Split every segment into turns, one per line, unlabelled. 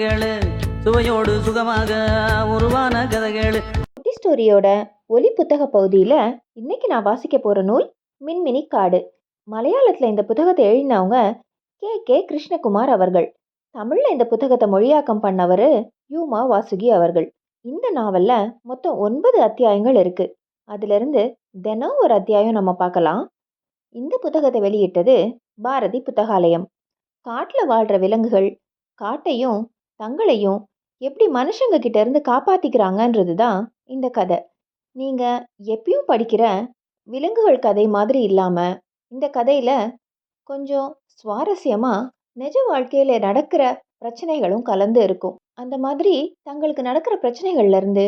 கதைகள் சுவையோடு சுகமாக உருவான கதைகள்.
குட்டி ஸ்டோரியோட ஒலி புத்தக பகுதியில் இன்னைக்கு நான் வாசிக்க போகிற நூல் மின்மினி காடு. மலையாளத்தில் இந்த புத்தகத்தை எழுதினவங்க கே. கே. கிருஷ்ணகுமார் அவர்கள். தமிழில் இந்த புத்தகத்தை மொழியாக்கம் பண்ணவர் யூமா வாசுகி அவர்கள். இந்த நாவலில் மொத்தம் ஒன்பது அத்தியாயங்கள் இருக்குது அதிலிருந்து தினம் ஒரு அத்தியாயம் நம்ம பார்க்கலாம். இந்த புத்தகத்தை வெளியிட்டது பாரதி புத்தகாலயம். காட்டில் வாழ்கிற விலங்குகள் காட்டையும் தங்களையும் எப்படி மனுஷங்க கிட்ட இருந்து காப்பாத்திக்கிறாங்கன்றது தான் இந்த கதை. நீங்கள் எப்பயும் படிக்கிற விலங்குகள் கதை மாதிரி இல்லாமல் இந்த கதையில் கொஞ்சம் சுவாரஸ்யமாக நிஜ வாழ்க்கையில் நடக்கிற பிரச்சனைகளும் கலந்து இருக்கும். அந்த மாதிரி தங்களுக்கு நடக்கிற பிரச்சனைகள்ல இருந்து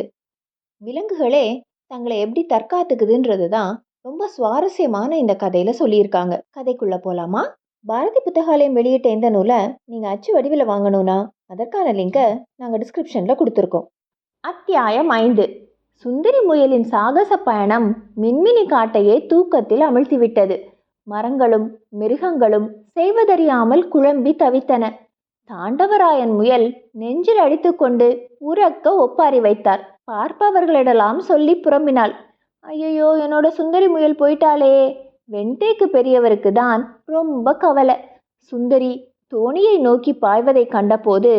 விலங்குகளே தங்களை எப்படி தற்காத்துக்குதுன்றது தான் ரொம்ப சுவாரஸ்யமான இந்த கதையில் சொல்லியிருக்காங்க. கதைக்குள்ளே போகலாமா பாரதி புத்தகாலயம் வெளியிட்ட இந்த நூலை நீங்கள் அச்சு வடிவில் வாங்கணும்னா அதற்கான லிங்கை நாங்கள் டிஸ்கிரிப்ஷனில் கொடுத்துருக்கோம். அத்தியாயம் ஐந்து. சுந்தரி முயலின் சாகச பயணம் மின்மினி காட்டையே தூக்கத்தில் அமிழ்த்திவிட்டது. மரங்களும் மிருகங்களும் செய்வதறியாமல் குழம்பி தவித்தன. தாண்டவராயன் முயல் நெஞ்சில் அடித்துக்கொண்டு உறக்க ஒப்பாரி வைத்தார். பார்ப்பவர்களிடலாம் சொல்லி புறம்பினாள். ஐயையோ என்னோட சுந்தரி முயல் போயிட்டாளே. வெண்டேக்கு பெரியவருக்கு தான் ரொம்ப கவலை. சுந்தரி தோணியை நோக்கி பாய்வதை கண்டபோது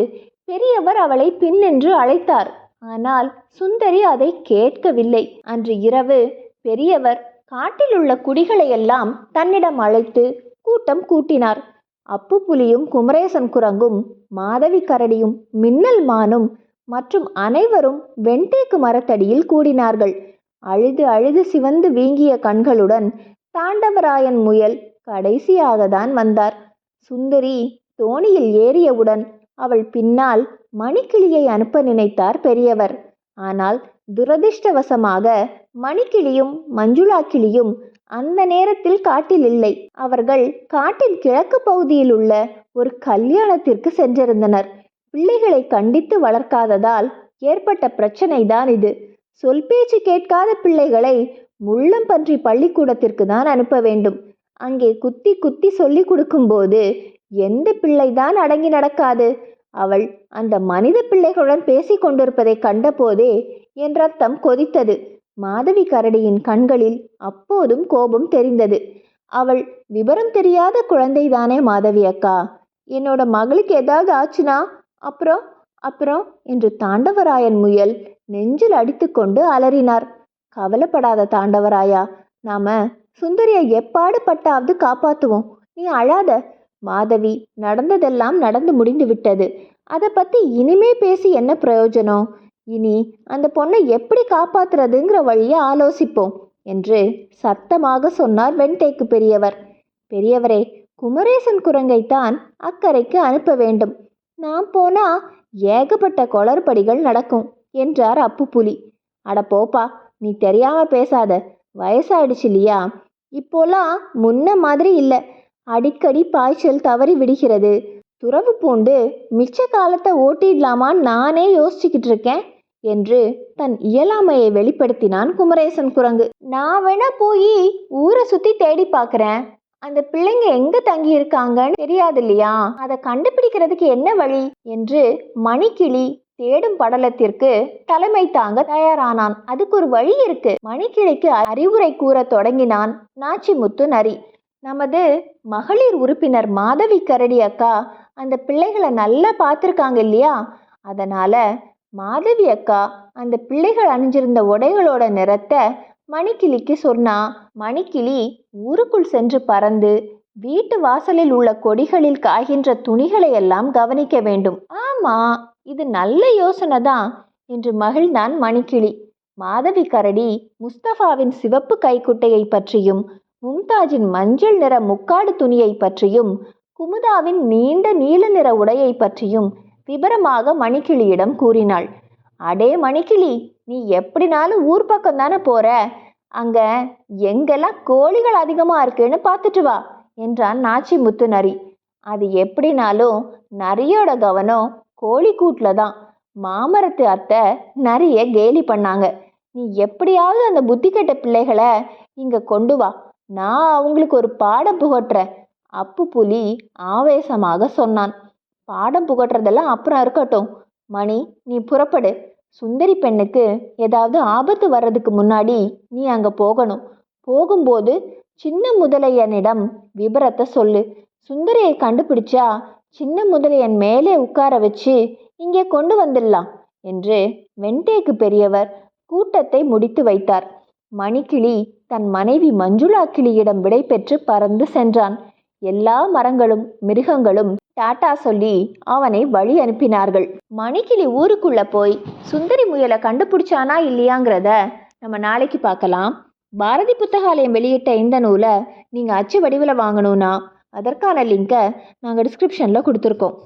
பெரியவர் அவளை பின்னென்று அழைத்தார். ஆனால் சுந்தரி அதை கேட்கவில்லை. அன்று இரவு பெரியவர் காட்டில் உள்ள குடிகளையெல்லாம் தன்னிடம் அழைத்து கூட்டம் கூட்டினார். அப்பு புலியும் குமரேசன் குரங்கும் மாதவி கரடியும் மின்னல் மானும் மற்றும் அனைவரும் வெண்டேக்கு மரத்தடியில் கூடினார்கள். அழுது அழுது சிவந்து வீங்கிய கண்களுடன் தாண்டவராயன் முயல் கடைசியாக தான் வந்தார். சுந்தரி தோணியில் ஏறியவுடன் அவள் பின்னால் மணிக்கிளியை அனுப்ப நினைத்தார் பெரியவர். ஆனால் துரதிர்ஷ்டவசமாக மணிக்கிளியும் மஞ்சுளா கிளியும் அந்த நேரத்தில் காட்டில் இல்லை. அவர்கள் காட்டின் கிழக்கு பகுதியில் உள்ள ஒரு கல்யாணத்திற்கு சென்றிருந்தனர். பிள்ளைகளை கண்டித்து வளர்க்காததால் ஏற்பட்ட பிரச்சனை தான் இது. சொல் பேச்சு கேட்காத பிள்ளைகளை முள்ளம்பன்றி பள்ளிக்கூடத்திற்கு தான் அனுப்ப வேண்டும். அங்கே குத்தி குத்தி சொல்லி கொடுக்கும்போது எந்த பிள்ளைதான் அடங்கி நடக்காது. அவள் அந்த மனித பிள்ளைகளுடன் பேசிக் கொண்டிருப்பதை கண்டபோதே என் ரத்தம் கொதித்தது. மாதவி கரடியின் கண்களில் அப்போதும் கோபம் தெரிந்தது. அவள் விவரம் தெரியாத குழந்தைதானே மாதவி அக்கா. என்னோட மகளுக்கு ஏதாவது ஆச்சுனா அப்புறம் அப்புறம் என்று தாண்டவராயன் முயல் நெஞ்சில் அடித்துக்கொண்டு அலறினார். கவலைப்படாத தாண்டவராயா. நாம சுந்தரியை எப்பாடு பட்டாவது காப்பாத்துவோம். நீ அழாத. மாதவி நடந்ததெல்லாம் நடந்து முடிந்து விட்டது. அதை பத்தி இனிமே பேசி என்ன பிரயோஜனம்? இனி அந்த பொண்ணை எப்படி காப்பாத்துறதுங்கிற வழியை ஆலோசிப்போம் என்று சத்தமாக சொன்னார் வெண்டேக்கு பெரியவர். பெரியவரே குமரேசன் குரங்கைத்தான் அக்கறைக்கு அனுப்ப வேண்டும். நான் போனா ஏகப்பட்ட கொளறுபடிகள் நடக்கும் என்றார் அப்பு புலி அட போப்பா நீ தெரியாம பேசாத. வயசாயிடுச்சு இல்லையா இப்போலாம் முன்ன மாதிரி இல்லை. அடிக்கடி பாய்ச்சல் தவறி விடுகிறது. துறவு பூண்டு மிச்ச காலத்தை ஓட்டிடலாமான்னு நானே யோசிச்சுக்கிட்டு இருக்கேன் என்று தன் இயலாமையை வெளிப்படுத்தினான் குமரேசன் குரங்கு. நான் வேணா போய் ஊரை சுத்தி தேடி பாக்குறேன். அந்த பிள்ளைங்க எங்க தங்கி இருக்காங்கன்னு தெரியாது இல்லையா அதை கண்டுபிடிக்கிறதுக்கு என்ன வழி? என்று மணிக்கிளி தேடும் படலத்திற்கு தலைமை தாங்க தயாரானான். அதுக்கு ஒரு வழி இருக்கு. மணிக்கிளைக்கு அறிவுரை கூற தொடங்கினான் நாச்சிமுத்து நரி. நமது மகளிர் உறுப்பினர் மாதவி கரடி அக்கா அந்த பிள்ளைகளை நல்லா பார்த்துருக்காங்க இல்லையா? அதனால மாதவி அக்கா அந்த பிள்ளைகள் அணிஞ்சிருந்த உடைகளோட நிறத்தை மணிக்கிளிக்கு சொன்னா மணிக்கிளி ஊருக்குள் சென்று பறந்து வீட்டு வாசலில் உள்ள கொடிகளில் காய்கின்ற துணிகளை எல்லாம் கவனிக்க வேண்டும். ஆமா இது நல்ல யோசனை தான் என்று மகிழ்ந்தான் மணிக்கிளி. மாதவி கரடி முஸ்தபாவின் சிவப்பு கைக்குட்டையை பற்றியும் மும்தாஜின் மஞ்சள் நிற முக்காடு துணியை பற்றியும் குமுதாவின் நீண்ட நீல நிற உடையை பற்றியும் விபரமாக மணிக்கிளியிடம் கூறினாள். அடே மணிக்கிளி நீ எப்படினாலும் ஊர் பக்கம் தானே போற? அங்க எங்கெல்லாம் கோழிகள் அதிகமா இருக்குன்னு பார்த்துட்டு வா என்றான் நாச்சி முத்து நரி அது எப்படினாலும் நரியோட கவனம் கோழிக்கூட்டில் தான். மாமரத்து அத்தை நிறைய கேலி பண்ணாங்க. நீ எப்படியாவது அந்த புத்தி கெட்ட பிள்ளைகளை இங்கே கொண்டு வா. நான் அவங்களுக்கு ஒரு பாடம் புகட்டுறேன். அப்பு புலி ஆவேசமாக சொன்னான். பாடம் புகட்டுறதெல்லாம் அப்புறம் இருக்கட்டும். மணி நீ புறப்படு. சுந்தரி பெண்ணுக்கு ஏதாவது ஆபத்து வர்றதுக்கு முன்னாடி நீ அங்கே போகணும். போகும்போது சின்ன முதலையனிடம் விபரத்தை சொல்லு. சுந்தரியை கண்டுபிடிச்சா சின்ன முதலையன் மேலே உட்கார வச்சு இங்கே கொண்டு வந்துடலாம் என்று வெண்டேக்கு பெரியவர் கூட்டத்தை முடித்து வைத்தார். மணிக்கிளி தன் மனைவி மஞ்சுளா கிளியிடம் விடை பெற்று பறந்து சென்றான். எல்லா மரங்களும் மிருகங்களும் டாட்டா சொல்லி அவனை வழி அனுப்பினார்கள். மணிக்கிளி ஊருக்குள்ள போய் சுந்தரி முயலை கண்டுபிடிச்சானா இல்லையாங்கிறத நம்ம நாளைக்கு பார்க்கலாம். பாரதி புத்தகாலயம் வெளியிட்ட இந்த நூலை நீங்கள் அச்சு வடிவில் வாங்கணும்னா அதற்கான லிங்கை நாங்கள் டிஸ்கிரிப்ஷனில் கொடுத்துருக்கோம்.